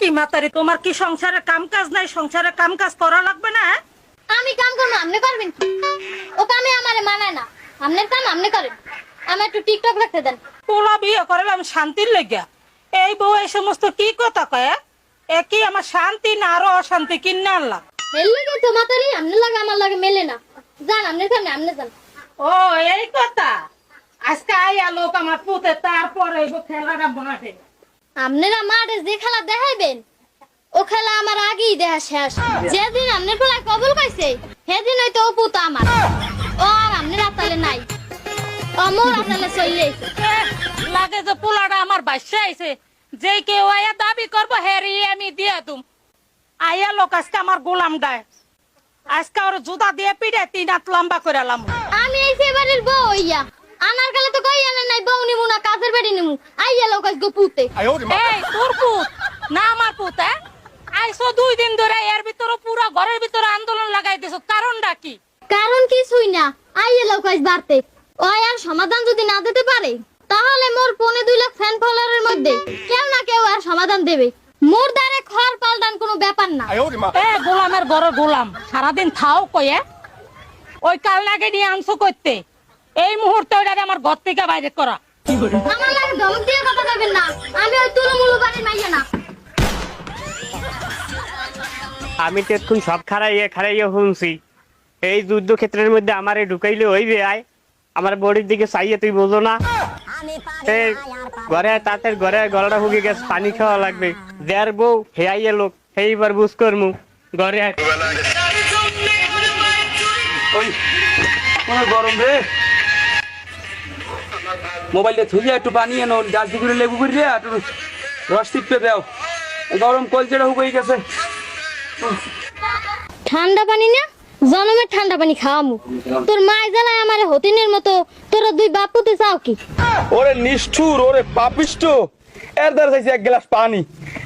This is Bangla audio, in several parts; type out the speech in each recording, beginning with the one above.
কি মাতারি তোমার কি সংসারে কাম কাজ নাই? সংসারে কাম কাজ করা লাগবে না হ্যাঁ? আমি কাম করব আপনি করবেন ও কামে আমারে মানায় না। আপনার কাম আপনি করেন। আমার একটু টিকটক রাখতে দেন। পোলা বিয়ে করলাম শান্তির লেগা এই বউ এই সমস্ত কি কথা কয় একই আমার শান্তি না আরও অশান্তি কিনে আনলাম। মেললে কি তো মাতারি আপনার লাগে আমার লাগে মেলে না। যান আপনার কামে আপনি যান। ও এই কথা? আজকে আইয়া লোক আমার পুতে তারপরে খেলাটা মাঠে আপনারা মাঠে যে খেলা দেখাইবেন ও খেলা আমার আগেই দেখা শেষ। যেদিন আপনার পোলা কবল পাইছে সেদিন হয়তো ও পুতো আমার। ও আর আপনার আতালে নাই। ও মোর আতালে চললে। লাগে যে পোলাটা আমার বাসা আইছে যে কেউ আয়া দাবি করব হেরি আমি দিয়ে তুম আইয়া লোক আজকে আমার গোলাম ডায় আজকে ওর জুতা দিয়ে পিড়ে তিন হাত লম্বা করে আমি এই সেবারের বউ হইয়া আনার কালে তো কই আনে নাই বউ নিমু না কাজের বেড়ি নিমু। আইয়া লোক আজ গো পুতে। এই তোর পুত। না আমার পুত হ্যাঁ? আইসো দুই দিন ধরে এর ভিতরে পুরো ঘরের ভিতরে আন্দোলন লাগাই দিছো। কারণটা কি? কারণ কিছুই না। আইয়া লোক আজ বাড়তে। ও আর সমাধান যদি না দিতে পারে তাহলে মোর পনে দুই লাখ ফ্যান ফলোয়ারের মধ্যে কেউ না কেউ আর সমাধান দেবে। মোর দ্বারে খড় পাল্টান কোনো ব্যাপার না। এ গোলামের ঘরে গোলাম সারাদিন থাও কয়ে। ওই কাল নাগে নিয়ে আনছো করতে এই মুহূর্তে ওইটা আমার ঘর থেকে বাইরে করা। আমার লাগে ধমক দিয়ে কথা কইবেন না। আমি ওই তুলমুলু বাড়ির মাইয়া না। আমি তো এখন সব খারাইয়ে খারাইয়ে শুনছি। এই যুদ্ধ ক্ষেত্রের মধ্যে আমারে ঢুকাইলে হইবে আয়। আমার বডির দিকে চাইয়ে তুই বোঝো না। ঘরে তাতে ঘরে গলাটা হুকে গেছে পানি খাওয়া লাগবে। দেয়ার বউ হেয়াইয়ে লোক সেইবার বুঝ করমু ঘরে। ওই গরম রে। মোবাইলটা থুইয়া একটু পানি এনো গাছ করে লেবু করে রে একটু রস টিপে দাও। গরম কলচেটা হুবই গেছে। ঠান্ডা পানি না? জনমের ঠান্ডা পানি খাওয়ামু। তোর মায় জ্বালায় আমারে হতিনের মতো তোরা দুই বাপুতে চাও কি? ওরে নিষ্ঠুর ওরে পাপিষ্ট। এর দ্বারা চাইছে এক গ্লাস পানি।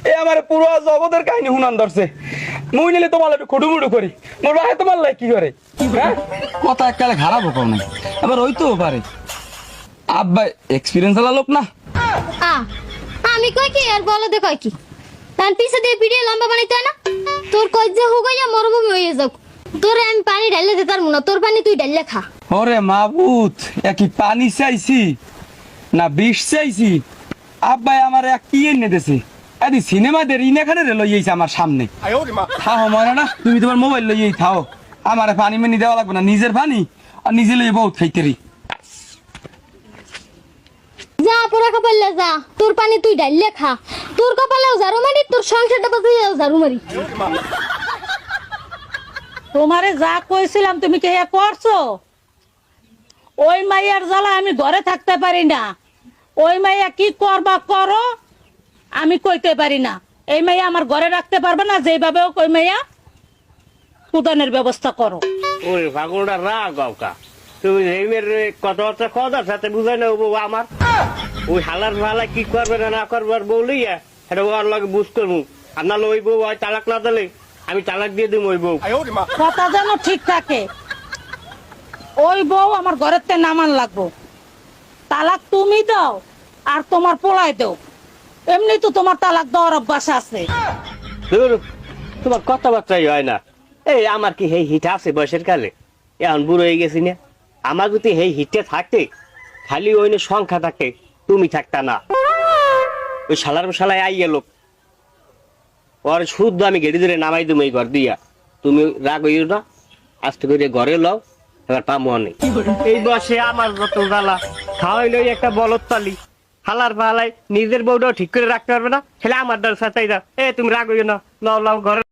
এ আমার পুরো জগতের কাহিনী হুনান ধরছে। মুই নিলে তোমার একটু খুটুমুটু করি। মোর ভাই তোমার লাই কি করে? হ্যাঁ? কথা এককালে খারাপ হোক না এবার হইতেও পারে। আব্বা এক্সপিরিয়েন্স আলা লোক না। আমি কই কি আর বলো দে কই কি। তার পিছে দিয়ে পিড়িয়ে লম্বা বানাইতে হয় না? তোর কই যে হুগাইয়া মরুভূমি হয়ে যাক। তোরে আমি পানি ঢাইলে দিতার না তোর পানি তুই ঢাইলে খা। ওরে মাবুত একই পানি চাইছি না বিষ চাইছি। আব্বাই আমার এক কি এনে দেছে? আদি সিনেমা দের ইনেখানে রে লইয়েছে আমার সামনে। থাও মনে না তুমি তোমার মোবাইল লইয়েই থাও। আমার পানি মেনি দেওয়া লাগবে না নিজের পানি আর নিজে লইয়ে বহুত খাইতেরি যা যা তোর পানি তুই ঢাইলে খা। তোর কপালেও ঝাড়ু মারি তোর সংসারটা ঝাড়ু মারি। তোমারে যা কইছিলাম তুমি কে হে করছ? ওই মাইয়ার জ্বালা আমি ঘরে থাকতে পারি না। ওই মাইয়া কি করবা করো আমি কইতে পারি না। এই মাইয়া আমার ঘরে রাখতে পারবে না যেভাবে হোক ওই মাইয়া উদানের ব্যবস্থা করো। ওই ফাগুনটা রাগ তুমি এই মেয়ের কথাবার্তা কথার সাথে বুঝাই না আমার। ওই হালার ভালা কি করবে না না করবে আর বউ লইয়া এটা ওর লগে বুঝ করব আপনার ওই বউ হয় তালাক না দিলে আমি তালাক দিয়ে দিব ওই বউ। কথা যেন ঠিক থাকে। ওই বউ আমার ঘরের তে নামান লাগবো। তালাক তুমি দাও আর তোমার পোলাই দাও। এমনি তো তোমার তালাক দেওয়ার অভ্যাস আছে। তোমার কথাবার্তাই হয় না। এই আমার কি সেই হিট আছে বয়সের কালে? এখন বুড়ো হয়ে গেছি না। আমার যদি সেই হিটে থাকতে খালি ওই সংখ্যা থাকে। তুমি থাকতা না। ওই শালার শালায় আইয়া লোক ওর শুদ্ধ আমি গেড়ি ধরে নামাই তুমি এই ঘর দিয়া। তুমি রাগ হইও না আস্তে করে ঘরে লও এবার পামো নেই। এই বসে আমার যত জ্বালা খাওয়াই লই একটা বলদ তালি হালার পালাই নিজের বউটাও ঠিক করে রাখতে পারবে না ছেলে আমার দ্বার সাথে এ তুমি রাগ হইও না লও লও ঘরে